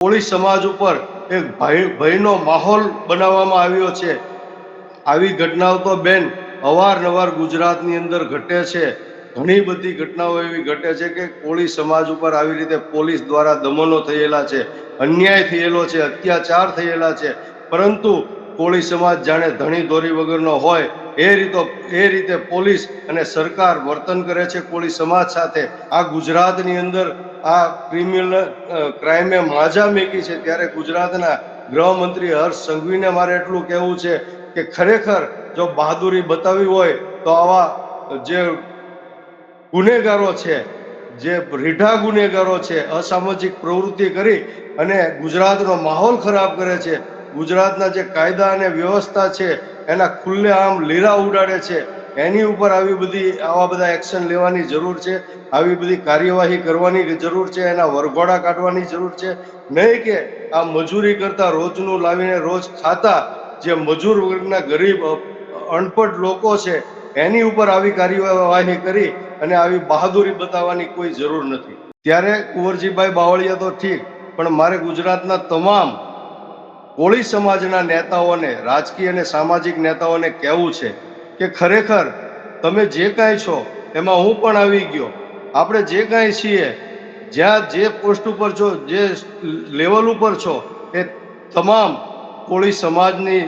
કોળી સમાજ ઉપર એક ભય ભયનો માહોલ બનાવવામાં આવ્યો છે. આવી ઘટનાઓ તો બેન અવારનવાર ગુજરાતની અંદર ઘટે છે. ઘણી બધી ઘટનાઓ એવી ઘટે છે કે કોળી સમાજ ઉપર આવી રીતે પોલીસ દ્વારા દમનો થયેલા છે, અન્યાય થયેલો છે, અત્યાચાર થયેલા છે. પરંતુ કોળી સમાજ જાણે ધણી દોરી વગરનો હોય, એ રીતો એ રીતે પોલીસ અને સરકાર વર્તન કરે છે કોળી સમાજ સાથે. આ ગુજરાતની અંદર આ ક્રિમિનલ ક્રાઇમે માજા મેકી છે. ત્યારે ગુજરાતના ગૃહમંત્રી હર્ષ સંઘવીને મારે એટલું કહેવું છે કે ખરેખર જો બહાદુરી બતાવી હોય, તો આવા જે ગુનેગારો છે, જે રીઢા ગુનેગારો છે, અસામાજિક પ્રવૃત્તિ કરી અને ગુજરાતનો માહોલ ખરાબ કરે છે ગુજરાતના જે કાયદા અને વ્યવસ્થા છે, એના ખુલ્લે આમ લીરા ઉડાડે છે, એની ઉપર આવી બધી આવા બધા એક્શન લેવાની જરૂર છે, આવી બધી કાર્યવાહી કરવાની જરૂર છે, એના વરઘોડા કાઢવાની જરૂર છે. નહીં કે આ મજૂરી કરતા રોજનું લાવીને રોજ ખાતા જે મજૂર વર્ગના ગરીબ અણપટ લોકો છે, એની ઉપર આવી કાર્યવાહી કરી અને આવી બહાદુરી બતાવવાની કોઈ જરૂર નથી. ત્યારે કુંવરજીભાઈ બાવળિયા તો ઠીક, પણ મારે ગુજરાતના તમામ કોળી સમાજના નેતાઓને, રાજકીય અને સામાજિક નેતાઓને કહેવું છે કે ખરેખર તમે જે કાંઈ છો, એમાં હું પણ આવી ગયો. આપણે જે કાંઈ છીએ, જ્યાં જે પોસ્ટ ઉપર છો, જે લેવલ ઉપર છો, એ તમામ કોળી સમાજની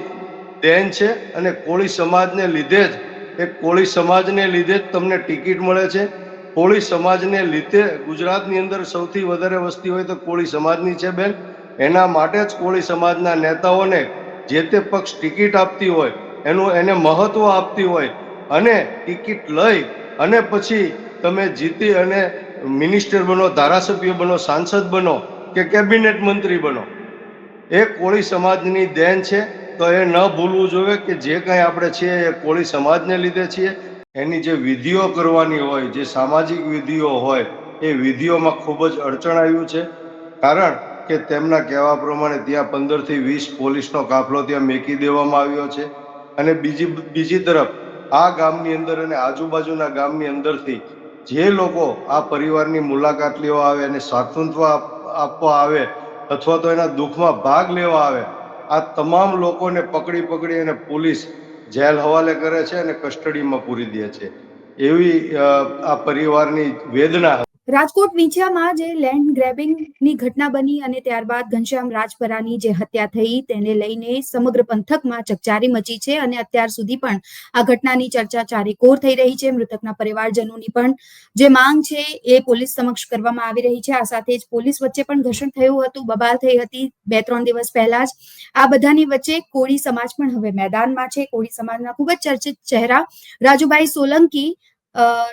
દેન છે અને કોળી સમાજને લીધે જ, એ કોળી સમાજને લીધે જ તમને ટિકિટ મળે છે. કોળી સમાજને લીધે ગુજરાતની અંદર સૌથી વધારે વસ્તી હોય તો કોળી સમાજની છે, બેન. એના માટે જ કોળી સમાજના નેતાઓને જે તે પક્ષ ટિકિટ આપતી હોય, એનું એને મહત્વ આપતી હોય અને ટિકિટ લઈ અને પછી તમે જીતી અને મિનિસ્ટર બનો, ધારાસભ્ય બનો, સાંસદ બનો કે કેબિનેટ મંત્રી બનો, એ કોળી સમાજની દેન છે. તો એ ન ભૂલવું જોઈએ કે જે કંઈ આપણે છીએ એ કોળી સમાજને લીધે છીએ. એની જે વિધિઓ કરવાની હોય, જે સામાજિક વિધિઓ હોય, એ વિધિઓમાં ખૂબ જ અડચણ આવ્યું છે. કારણ કે તેમના કહેવા પ્રમાણે ત્યાં પંદરથી વીસ પોલીસનો કાફલો ત્યાં મેકી દેવામાં આવ્યો છે. અને બીજી બીજી તરફ આ ગામની અંદર અને આજુબાજુના ગામની અંદરથી જે લોકો આ પરિવારની મુલાકાત લેવા આવે અને સાંત્વનત્વ આપવા આવે અથવા તો એના દુઃખમાં ભાગ લેવા આવે, આ તમામ લોકોને પકડી પકડી અને પોલીસ જેલ હવાલે કરે છે અને કસ્ટડીમાં પૂરી દે છે. એવી આ પરિવારની વેદના રાજકોટ વિંછિયામાં જે લેન્ડ ગ્રેબિંગની ઘટના બની અને ત્યારબાદ ઘનશ્યામ રાજપરાની જે હત્યા થઈ તેને લઈને સમગ્ર પંથકમાં ચકચારી મચી છે અને અત્યાર સુધી પણ આ ઘટનાની ચર્ચા ચારેકોર થઈ રહી છે. મૃતકના પરિવારજનોની પણ જે માંગ છે એ પોલીસ સમક્ષ કરવામાં આવી રહી છે. આ સાથે જ પોલીસ વચ્ચે પણ ઘર્ષણ થયું હતું, બબાલ થઈ હતી બે ત્રણ દિવસ પહેલા જ. આ બધાની વચ્ચે કોળી સમાજ પણ હવે મેદાનમાં છે. કોળી સમાજના ખૂબ જ ચર્ચિત ચહેરા રાજુભાઈ સોલંકી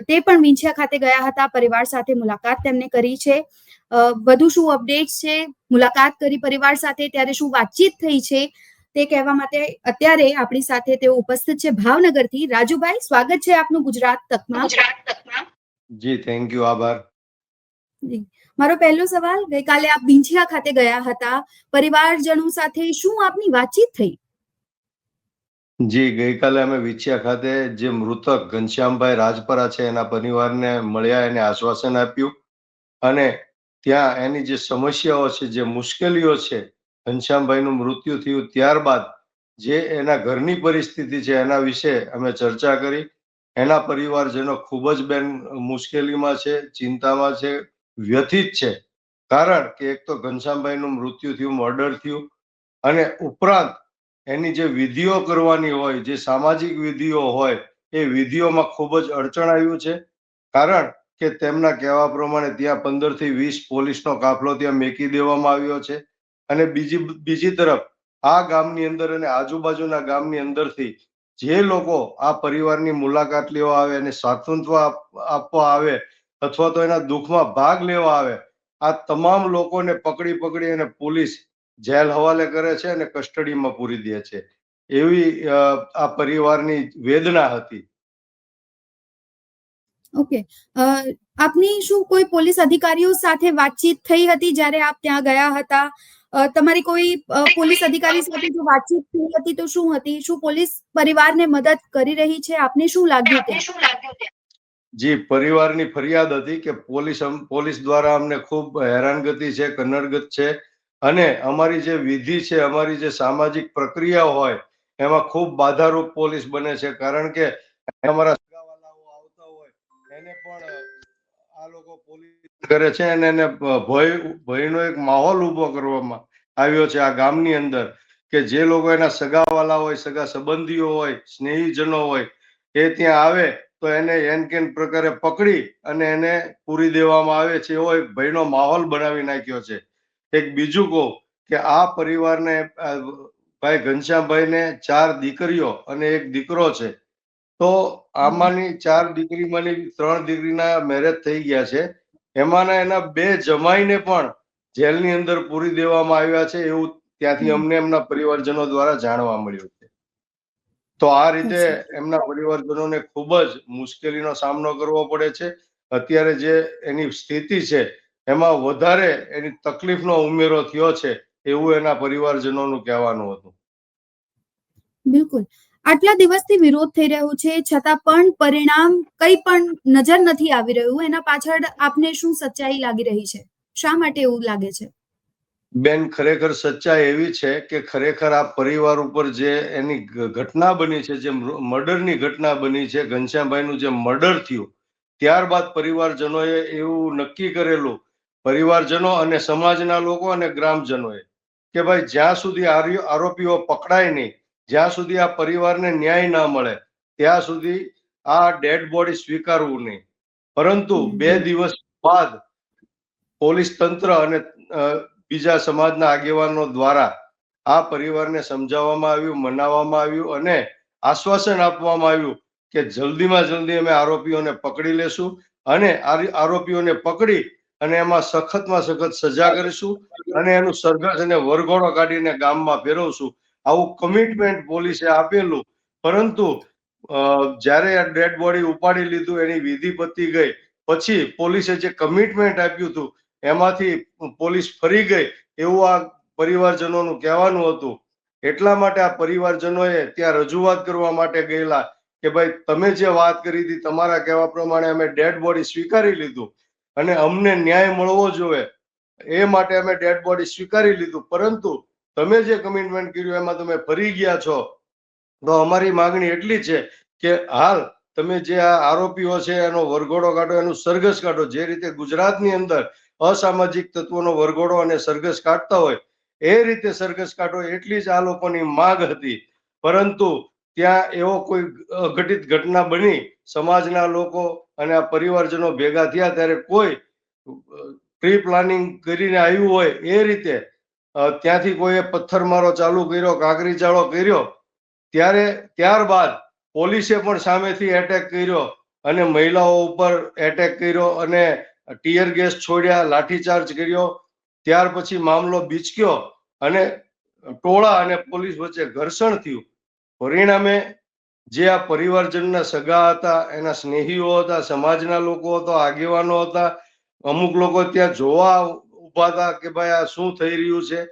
તે પણ વિંછિયા ખાતે ગયા હતા પરિવાર સાથે મુલાકાત તેમને કરી છે. અ, વધુ શું અપડેટ છે? મુલાકાત કરી પરિવાર સાથે ત્યારે શું વાતચીત થઈ છે? તે કહેવા માટે અત્યારે આપણી સાથે તેઓ ઉપસ્થિત છે ભાવનગરથી. રાજુભાઈ સ્વાગત છે આપનું ગુજરાત તકમાં. જી થેન્ક યુ આભાર. જી. મારો પહેલો સવાલ ગઈકાલે આપ બિંછિયા ખાતે ગયા હતા. પરિવારજનો સાથે શું આપની વાતચીત થઈ? જી, ગઈકાલે અમે વિછિયા ખાતે જે મૃતક ઘનશ્યામભાઈ રાજપરા છે, એના પરિવારને મળ્યા, એને આશ્વાસન આપ્યું. અને ત્યાં એની જે સમસ્યાઓ છે, જે મુશ્કેલીઓ છે, ઘનશ્યામભાઈનું મૃત્યુ થયું ત્યારબાદ જે એના ઘરની પરિસ્થિતિ છે, એના વિશે અમે ચર્ચા કરી. એના પરિવારજનો ખૂબ જ બેન મુશ્કેલીમાં છે, ચિંતામાં છે, વ્યથિત છે. કારણ કે એક તો ઘનશ્યામભાઈનું મૃત્યુ થયું, મર્ડર થયું. અને ઉપરાંત એની જે વિધિઓ કરવાની હોય, જે સામાજિક વિધિઓ હોય, એ વિધિઓમાં ખૂબ જ અડચણ આવ્યું છે. કારણ કે તેમના કહેવા પ્રમાણે ત્યાં પંદરથી વીસ પોલીસનો કાફલો ત્યાં મેકી દેવામાં આવ્યો છે. અને બીજી બીજી તરફ, આ ગામની અંદર અને આજુબાજુના ગામની અંદરથી જે લોકો આ પરિવારની મુલાકાત લેવા આવે અને સાંત્વનત્વ આપવા આવે, અથવા તો એના દુઃખમાં ભાગ લેવા આવે, આ તમામ લોકોને પકડી પકડી અને પોલીસ જેલ હવાલે કરે છે અને કસ્ટડીમાં પૂરી દે છે. એવી આ પરિવારની વેદના હતી. ઓકે. આપની શું કોઈ પોલીસ અધિકારીઓ સાથે વાતચીત થઈ હતી જ્યારે આપ ત્યાં ગયા હતા? તમારી કોઈ પોલીસ અધિકારી સાથે જો વાતચીત થઈ હતી તો શું હતી? શું પોલીસ પરિવારને મદદ કરી રહી છે? આપને શું લાગ્યું ત્યાં જી પરિવારની ફરિયાદ હતી કે પોલીસ પોલીસ દ્વારા અમને ખૂબ હેરાનગતિ છે કન્નડગત છે. અને અમારી જે વિધિ છે, અમારી જે સામાજિક પ્રક્રિયા હોય, એમાં ખૂબ બાધારૂપ પોલીસ બને છે. કારણ કે અમારા સગાવાલાઓ આવતા હોય, એને પણ આ લોકો પોલીસ કરે છે અને એને ભય, ભયનો એક માહોલ ઊભો કરવામાં આવ્યો છે આ ગામની અંદર કે જે લોકો એના સગાવાલા હોય, સગા સંબંધીઓ હોય, સ્નેહીજનો હોય, એ ત્યાં આવે તો એને એન કેન પ્રકારે પકડી અને એને પૂરી દેવામાં આવે છે એવો એક ભયનો માહોલ બનાવી નાખ્યો છે. એક બીજું કહું કે આ પરિવારને ભાઈ ઘનશ્યામભાઈને ચાર દીકરીઓ અને એક દીકરો છે. તો આમાંની ચાર દીકરીમાંની ત્રણ દીકરીના મેરેજ થઈ ગયા છે. એમાંના એના બે જમાઈને પણ જેલની અંદર પૂરી દેવામાં આવ્યા છે એવું ત્યાંથી અમને એમના પરિવારજનો દ્વારા જાણવા મળ્યું છે. તો આ રીતે એમના પરિવારજનોને ખૂબ જ મુશ્કેલીનો સામનો કરવો પડે છે. અત્યારે જે એની સ્થિતિ છે એમાં વધારે એની તકલીફનો ઉમેરો થયો છે એવું એના પરિવારજનોનું કહેવાનું હતું. બિલકુલ. આટલા દિવસથી વિરોધ થઈ રહ્યો છે છતાં પણ પરિણામ કંઈ પણ નજર નથી આવી રહ્યું. એના પાછળ આપને શું સચ્ચાઈ લાગી રહી છે? શા માટે એવું લાગે છે? બેન ખરેખર સચ્ચાઈ એવી છે કે ખરેખર આ પરિવાર ઉપર જે એની ઘટના બની છે જે મર્ડરની ઘટના બની છે ઘનશ્યામભાઈનું જે મર્ડર થયું ત્યારબાદ પરિવારજનોએ એવું નક્કી કરેલું પરિવારજનો અને સમાજના લોકો અને ગ્રામજનોએ કે ભાઈ જ્યાં સુધી આરોપીઓ પકડાય નહીં જ્યાં સુધી આ પરિવારને ન્યાય ના મળે ત્યાં સુધી આ ડેડ બોડી સ્વીકારવું નહીં. પરંતુ બે દિવસ બાદ પોલીસ તંત્ર અને બીજા સમાજના આગેવાનો દ્વારા આ પરિવારને સમજાવવામાં આવ્યું મનાવવામાં આવ્યું અને આશ્વાસન આપવામાં આવ્યું કે જલ્દીમાં જલ્દી અમે આરોપીઓને પકડી લેશું અને આરી- આરોપીઓને પકડી અને એમાં સખતમાં સખત સજા કરીશું અને એનું સરઘસ અને વરઘોડો કાઢીને ગામમાં ફેરવશું. આવું કમિટમેન્ટ પોલીસે આપેલું. પરંતુ જ્યારે આ ડેડ બોડી ઉપાડી લીધું, એની વિધિ પતી ગઈ. પછી પોલીસે જે કમિટમેન્ટ આપ્યું હતું, એમાંથી પોલીસ ફરી ગઈ. એવું આ પરિવારજનોનું કહેવાનું હતું. એટલા માટે આ પરિવારજનોએ ત્યાં રજૂઆત કરવા માટે ગયેલા કે ભાઈ, તમે જે વાત કરી હતી, તમારા કહેવા પ્રમાણે અમે ડેડ બોડી સ્વીકારી લીધું. અને અમને ન્યાય મળવો જોઈએ. એ માટે અમે ડેડ બોડી સ્વીકારી લીધું. પરંતુ તમે જે કમિટમેન્ટ કર્યું, એમાં તમે ફરી ગયા છો. તો અમારી માંગણી એટલી છે કે હાલ તમે જે આ આરોપીઓ છે, એનો વરઘોડો કાઢો, એનું સરઘસ કાઢો. જે રીતે ગુજરાતની અંદર અસામાજિક તત્વોનો વરઘોડો અને સરઘસ કાઢતા હોય, એ રીતે સરઘસ કાઢો એટલી જ આ લોકોની માગ હતી. પરંતુ ત્યાં એવો કોઈ અઘટિત ઘટના બની, સમાજના લોકો અને આ પરિવારજનો ભેગા થયા ત્યારે કોઈ પ્રી પ્લાનિંગ કરીને આવ્યું હોય એ રીતે ત્યાંથી કોઈએ પથ્થરમારો ચાલુ કર્યો, કાંકરી ચાળો કર્યો, ત્યારે ત્યારબાદ પોલીસે પણ સામેથી એટેક કર્યો અને મહિલાઓ ઉપર એટેક કર્યો અને ટીયર ગેસ છોડ્યા, લાઠીચાર્જ કર્યો, ત્યાર પછી મામલો બીચક્યો અને ટોળા અને પોલીસ વચ્ચે ઘર્ષણ થયું. પરિણામે જે આ પરિવારજનના સગા હતા, એના સ્નેહીઓ હતા, સમાજના લોકો હતા, આગેવાનો હતા, અમુક લોકો ત્યાં જોવા ઊભા હતા કે ભાઈ આ શું થઈ રહ્યું છે?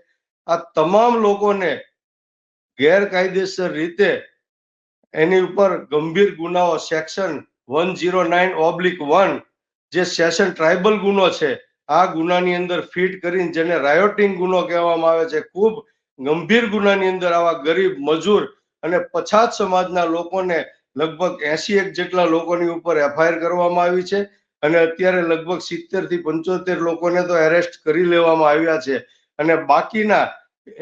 આ તમામ લોકોને ગેરકાયદેસર રીતે એની ઉપર ગંભીર ગુનાઓ, section one zero nine oblique one જે સેશન ટ્રાઇબલ ગુનો છે, આ ગુનાની અંદર ફિટ કરીને જેને રાયોટિંગ ગુનો કહેવામાં આવે છે, ખૂબ ગંભીર ગુનાની અંદર આવા ગરીબ, મજૂર અને પછાત સમાજના લોકોને લગભગ એસી એક જેટલા લોકોની ઉપર એફઆઈઆર કરવામાં આવી છે અને અત્યારે લગભગ સિત્તેરથી પંચોતેર લોકોને તો એરેસ્ટ કરી લેવામાં આવ્યા છે. અને બાકીના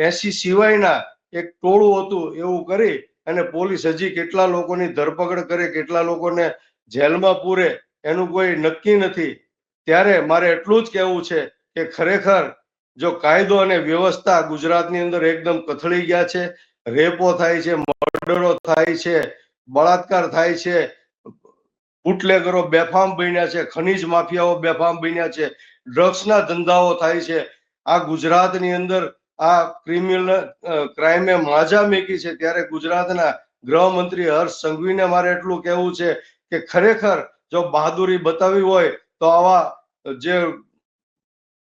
એસી સિવાયના એક ટોળું હતું એવું કરી અને પોલીસ હજી કેટલા લોકોની ધરપકડ કરે, કેટલા લોકોને જેલમાં પૂરે એનું કોઈ નક્કી નથી. ત્યારે મારે એટલું જ કહેવું છે કે ખરેખર જો કાયદો અને વ્યવસ્થા ગુજરાતની અંદર એકદમ કથળી ગયા છે રેપો થાય છે, મર્ડરો થાય છે, બળાત્કાર થાય છે, બુટલેગરો બેફામ બન્યા છે, ખનીજ માફિયાઓ બેફામ બન્યા છે, ડ્રગ્સના ધંધાઓ થાય છે. આ ગુજરાતની અંદર આ ક્રિમિનલ ક્રાઇમે માજા મેકી છે, ત્યારે ગુજરાતના ગૃહમંત્રી હર્ષ સંઘવીને મારે એટલું કહેવું છે કે ખરેખર જો બહાદુરી બતાવી હોય તો આવા જે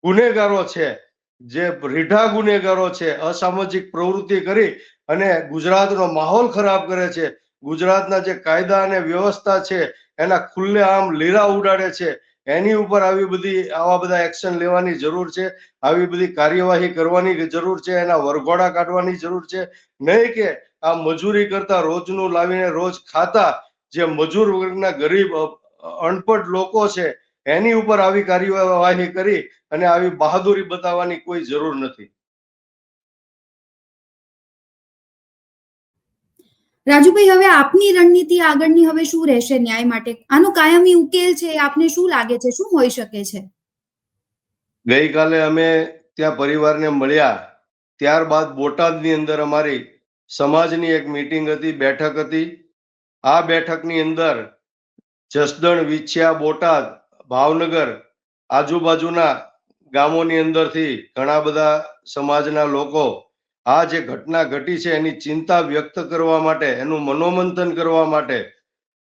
ગુનેગારો છે, જે રીઢા ગુનેગારો છે, અસામાજિક પ્રવૃત્તિ કરી અને ગુજરાતનો માહોલ ખરાબ કરે છે. ગુજરાતના જે કાયદા અને વ્યવસ્થા છે, એના ખુલ્લે આમ લીરા ઉડાડે છે. એની ઉપર આવી બધી, આવા બધા એક્શન લેવાની જરૂર છે. આવી બધી કાર્યવાહી કરવાની જરૂર છે, એના વરઘોડા કાઢવાની જરૂર છે. નહીં કે આ મજૂરી કરતા રોજનું લાવીને રોજ ખાતા જે મજૂર વર્ગના ગરીબ અણપટ લોકો છે, એની ઉપર આવી કાર્યવાહી કરી અને આવી બહાદુરી બતાવવાની કોઈ જરૂર નથી. રાજુભાઈ, હવે આપની રણનીતિ આગળની હવે શું રહેશે ન્યાય માટે? આનો કાયમી ઉકેલ છે, આપને શું લાગે છે? શું હોઈ શકે છે? ગઈકાલે અમે ત્યાં પરિવારને મળ્યા, ત્યારબાદ બોટાદની અંદર અમારી સમાજની એક મીટિંગ હતી, બેઠક હતી. આ બેઠકની અંદર જસદણ, વિછ્યા, બોટાદ, ભાવનગર, આજુબાજુના ગામોની અંદરથી ઘણા બધા સમાજના લોકો આ જે ઘટના ઘટી છે એની ચિંતા વ્યક્ત કરવા માટે, એનું મનોમંથન કરવા માટે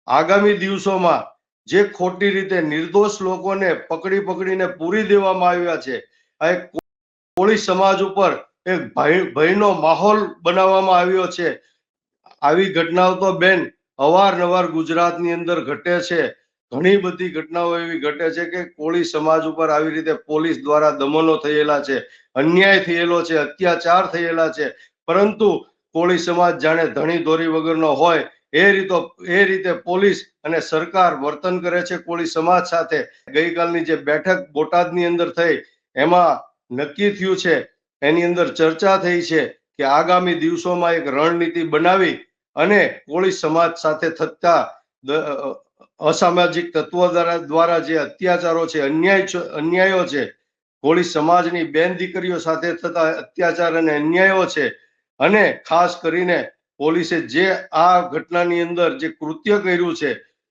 આગામી દિવસોમાં જે ખોટી રીતે નિર્દોષ લોકોને પકડી પકડીને પૂરી દેવામાં આવ્યા છે, આ એક કોળી સમાજ ઉપર એક ભય, ભયનો માહોલ બનાવવામાં આવ્યો છે. આવી ઘટનાઓ તો બેન અવારનવાર ગુજરાતની અંદર ઘટે છે. ઘણી બધી ઘટનાઓ એવી ઘટે છે કે કોળી સમાજ ઉપર આવી રીતે પોલીસ દ્વારા દમનો થયેલા છે, અન્યાય થયેલો છે, અત્યાચાર થયેલા છે. પરંતુ કોળી સમાજ જાણે ધણી ધોરી વગરનો હોય, એ રીતો, એ રીતે પોલીસ અને સરકાર વર્તન કરે છે કોળી સમાજ સાથે. ગઈકાલની જે બેઠક બોટાદની અંદર થઈ, એમાં નક્કી થયું છે, એની અંદર ચર્ચા થઈ છે કે આગામી દિવસોમાં એક રણનીતિ બનાવી અને કોળી સમાજ સાથે થતા અસામાજિક તત્વો દ્વારા જે અત્યાચારો છે, અન્યાય અન્યાયો છે, કોળી સમાજની બેન દીકરીઓ સાથે થતા અત્યાચાર અને અન્યાયો છે અને ખાસ કરીને પોલીસે જે આ ઘટનાની અંદર જે કૃત્ય કર્યું છે,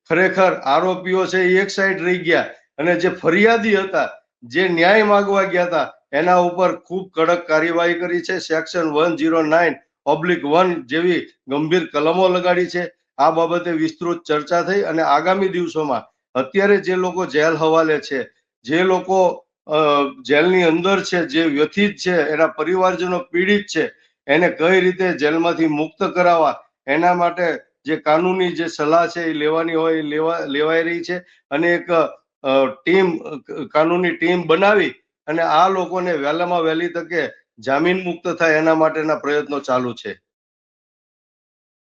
ખરેખર આરોપીઓ છે એ એક સાઈડ રહી ગયા અને જે ફરિયાદી હતા, જે ન્યાય માગવા ગયા હતા, એના ઉપર ખૂબ કડક કાર્યવાહી કરી છે. Section one zero nine oblique one જેવી ગંભીર કલમો લગાડી છે. આ બાબતે વિસ્તૃત ચર્ચા થઈ અને આગામી દિવસોમાં અત્યારે જે લોકો જેલ હવાલે છે, જે લોકો જેલની અંદર છે, જે વ્યથિત છે, એના પરિવારજનો પીડિત છે, એને કઈ રીતે જેલમાંથી મુક્ત કરાવવા, એના માટે જે કાનૂની જે સલાહ છે એ લેવાની હોય એ લેવા, લેવાઈ રહી છે અને એક ટીમ, કાનૂની ટીમ બનાવી અને આ લોકોને વહેલામાં વહેલી તકે જામીન મુક્ત થાય એના માટેના પ્રયત્નો ચાલુ છે.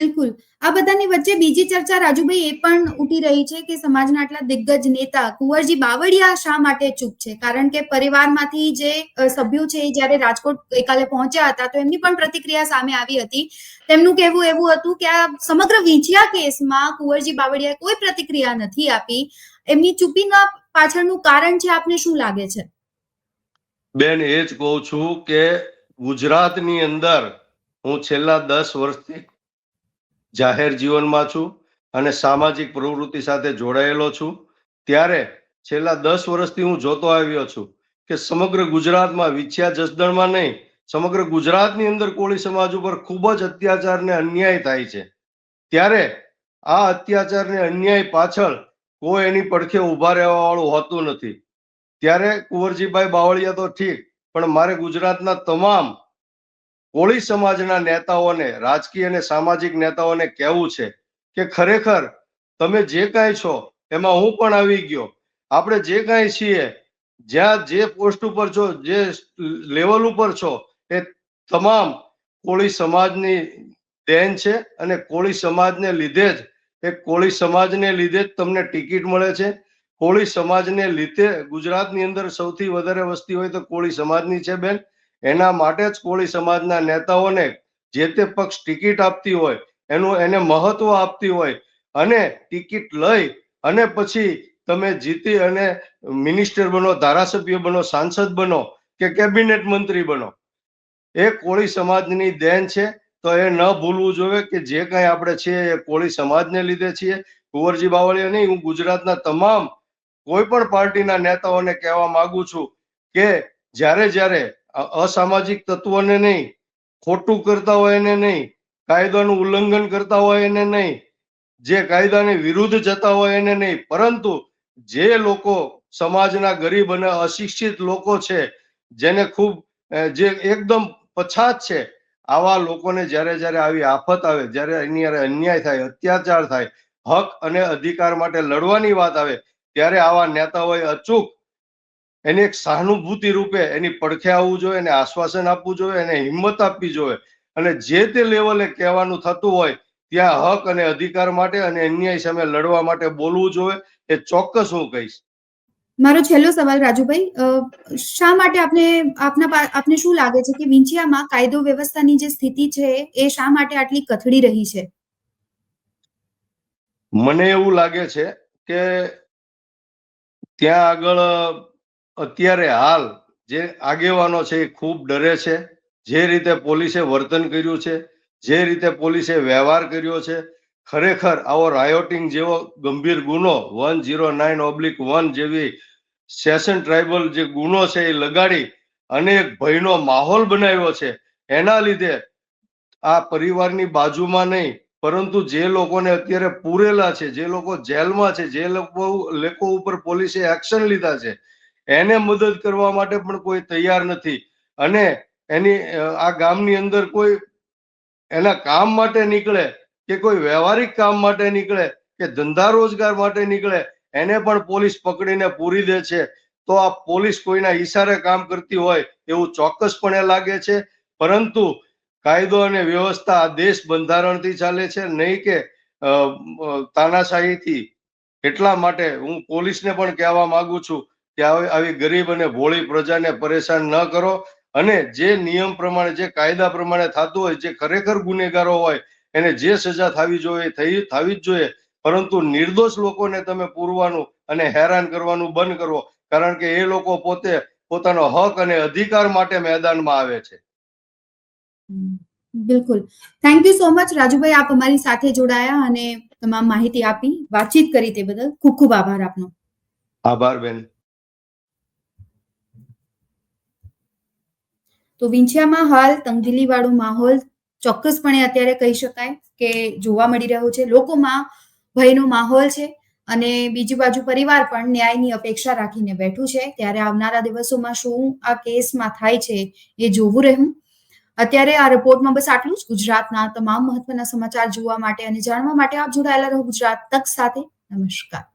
બિલકુલ. આ બધાની વચ્ચે બીજી ચર્ચા રાજુભાઈ એ પણ ઉઠી રહી છે કે સમાજના આટલા દિગ્ગજ નેતા કુંવરજી બાવળિયા શા માટે ચૂપ છે? કારણ કે પરિવારમાંથી જે સભ્યો છે જ્યારે રાજકોટ ગઈકાલે પહોંચ્યા હતા તો એમની પણ પ્રતિક્રિયા સામે આવી હતી. તેમનું કહેવું એવું હતું કે આ સમગ્ર વિંછિયા કેસમાં કુંવરજી બાવળિયાએ કોઈ પ્રતિક્રિયા નથી આપી. એમની ચૂપીના પાછળનું કારણ છે આપને શું લાગે છે? બેન, એ જ કહું છું કે ગુજરાતની અંદર હું છેલ્લા દસ વર્ષથી જાહેર જીવનમાં છું અને સામાજિક પ્રવૃત્તિ સાથે જોડાયેલો છું. ત્યારે છેલ્લા દસ વર્ષથી હું જોતો આવ્યો છું કે સમગ્ર ગુજરાતમાં વિછ્યા જસદણમાં નહીં, સમગ્ર ગુજરાતની અંદર કોળી સમાજ ઉપર ખૂબ જ અત્યાચાર ને અન્યાય થાય છે. ત્યારે આ અત્યાચાર ને અન્યાય પાછળ કોઈ એની પડખે ઊભા રહેવા વાળું હોતું નથી. ત્યારે કુંવરજીભાઈ બાવળિયા તો ઠીક, પણ મારે ગુજરાતના તમામ કોળી સમાજના નેતાઓને, રાજકીય અને સામાજિક નેતાઓને કહેવું છે કે ખરેખર તમે જે કાંઈ છો, એમાં હું પણ આવી ગયો. આપણે જે કાંઈ છીએ, જ્યાં જે પોસ્ટ ઉપર છો, જે લેવલ ઉપર છો, એ તમામ કોળી સમાજની દેન છે અને કોળી સમાજને લીધે જ, એ કોળી સમાજને લીધે જ તમને ટિકિટ મળે છે. કોળી સમાજને લીધે ગુજરાતની અંદર સૌથી વધારે વસ્તી હોય તો કોળી સમાજની છે, બેન. એના માટે જ કોળી સમાજના નેતાઓને જે તે પક્ષ ટિકિટ આપતી હોય, એનું એને મહત્વ આપતી હોય અને ટિકિટ લઈ અને પછી તમે જીતી અને મિનિસ્ટર બનો, ધારાસભ્ય બનો, સાંસદ બનો કે કેબિનેટ મંત્રી બનો, એ કોળી સમાજની દેન છે. તો એ ન ભૂલવું જોઈએ કે જે કાંઈ આપણે છીએ એ કોળી સમાજને લીધે છીએ. કુંવરજી બાવળીએ નહીં, હું ગુજરાતના તમામ કોઈ પણ પાર્ટીના નેતાઓને કહેવા માંગુ છું કે જ્યારે જ્યારે અસામાજિક તત્વોને નહીં, ખોટું કરતા હોય એને નહીં, કાયદાનું ઉલ્લંઘન કરતા હોય એને નહીં, જે કાયદાની વિરુદ્ધ જતા હોય એને નહીં, પરંતુ જે લોકો સમાજના ગરીબ અને અશિક્ષિત લોકો છે, જેને ખૂબ જે એકદમ પછાત છે, આવા લોકોને જ્યારે જ્યારે આવી આફત આવે, જ્યારે એની અન્યાય થાય, અત્યાચાર થાય, હક અને અધિકાર માટે લડવાની વાત આવે, ત્યારે આવા નેતાઓએ અચૂક એની એક સહાનુભૂતિ રૂપે એની પડખે આવવું જોઈએ એને આશ્વાસન આપવું જોઈએ એને હિંમત આપવી જોઈએ. અને જે તે લેવલે કહેવાનું થતું હોય ત્યાં હક અને અધિકાર માટે અને અન્યાય સામે લડવા માટે બોલવું જોઈએ. એ ચોક્કસ હું કહીશ. મારો છેલ્લો સવાલ રાજુભાઈ શા માટે આપને આપના આપને શું લાગે છે કે વિંછિયામાં કાયદો વ્યવસ્થાની જે સ્થિતિ છે એ શા માટે આટલી કથળી રહી છે? મને એવું લાગે છે કે ત્યાં આગળ અત્યારે હાલ જે આગેવાનો છે એ ખૂબ ડરે છે. જે રીતે પોલીસે વર્તન કર્યું છે, જે રીતે પોલીસે વ્યવહાર કર્યો છે, ખરેખર આવો રાયોટિંગ જેવો ગંભીર ગુનો one zero nine oblique one જેવી સેશન ટ્રાઇબલ જે ગુનો છે એ લગાડી અને એક ભયનો માહોલ બનાવ્યો છે. એના લીધે આ પરિવારની બાજુમાં નહીં, પરંતુ જે લોકોને અત્યારે પૂરેલા છે, જે લોકો જેલમાં છે, જે લોકો લોકો ઉપર પોલીસે એક્શન લીધા છે એને મદદ કરવા માટે પણ કોઈ તૈયાર નથી. અને એની આ ગામની અંદર કોઈ એના કામ માટે નીકળે કે કોઈ વ્યવહારિક કામ માટે નીકળે કે ધંધા રોજગાર માટે નીકળે, એને પણ પોલીસ પકડીને પૂરી દે છે. તો આ પોલીસ કોઈના ઈશારે કામ કરતી હોય એવું ચોક્કસપણે લાગે છે. પરંતુ કાયદો અને વ્યવસ્થા આ દેશ બંધારણથી ચાલે છે. નહીં કે તાનાશાહીથી. એટલા માટે હું પોલીસને પણ કહેવા માંગુ છું કે આવી ગરીબ અને ભોળી પ્રજાને પરેશાન ન કરો. અને જે નિયમ પ્રમાણે જે કાયદા પ્રમાણે થતું હોય જે ખરેખર ગુનેગારો હોય એને જે સજા થવી જોઈએ થઈ થવી જ જોઈએ. પરંતુ નિર્દોષ લોકોને તમે પૂરવાનું અને હેરાન કરવાનું બંધ કરો. કારણ કે એ લોકો પોતે પોતાનો હક અને અધિકાર માટે મેદાનમાં આવે છે. બિલકુલ. Thank you so much Rajubhai આપ અમારી સાથે જોડાયા અને તમામ માહિતી આપી. વાતચીત કરી તે બદલ ખૂબ ખૂબ આભાર આપનો. આભાર બેન. તો વિંછિયામાં હાલ તંગદિલી વાળો માહોલ ચોક્કસપણે અત્યારે કહી શકાય કે જોવા મળી રહ્યો છે. લોકોમાં ભયનો માહોલ છે અને બીજી બાજુ પરિવાર પણ ન્યાયની અપેક્ષા રાખીને બેઠું છે. ત્યારે આવનારા દિવસોમાં શું આ કેસમાં થાય છે એ જોવું રહ્યું. અત્યારે આ રિપોર્ટમાં બસ આટલું જ. ગુજરાતના તમામ મહત્વના સમાચાર જોવા માટે અને જાણવા માટે આપ જોડાયેલા રહો ગુજરાત તક સાથે. નમસ્કાર.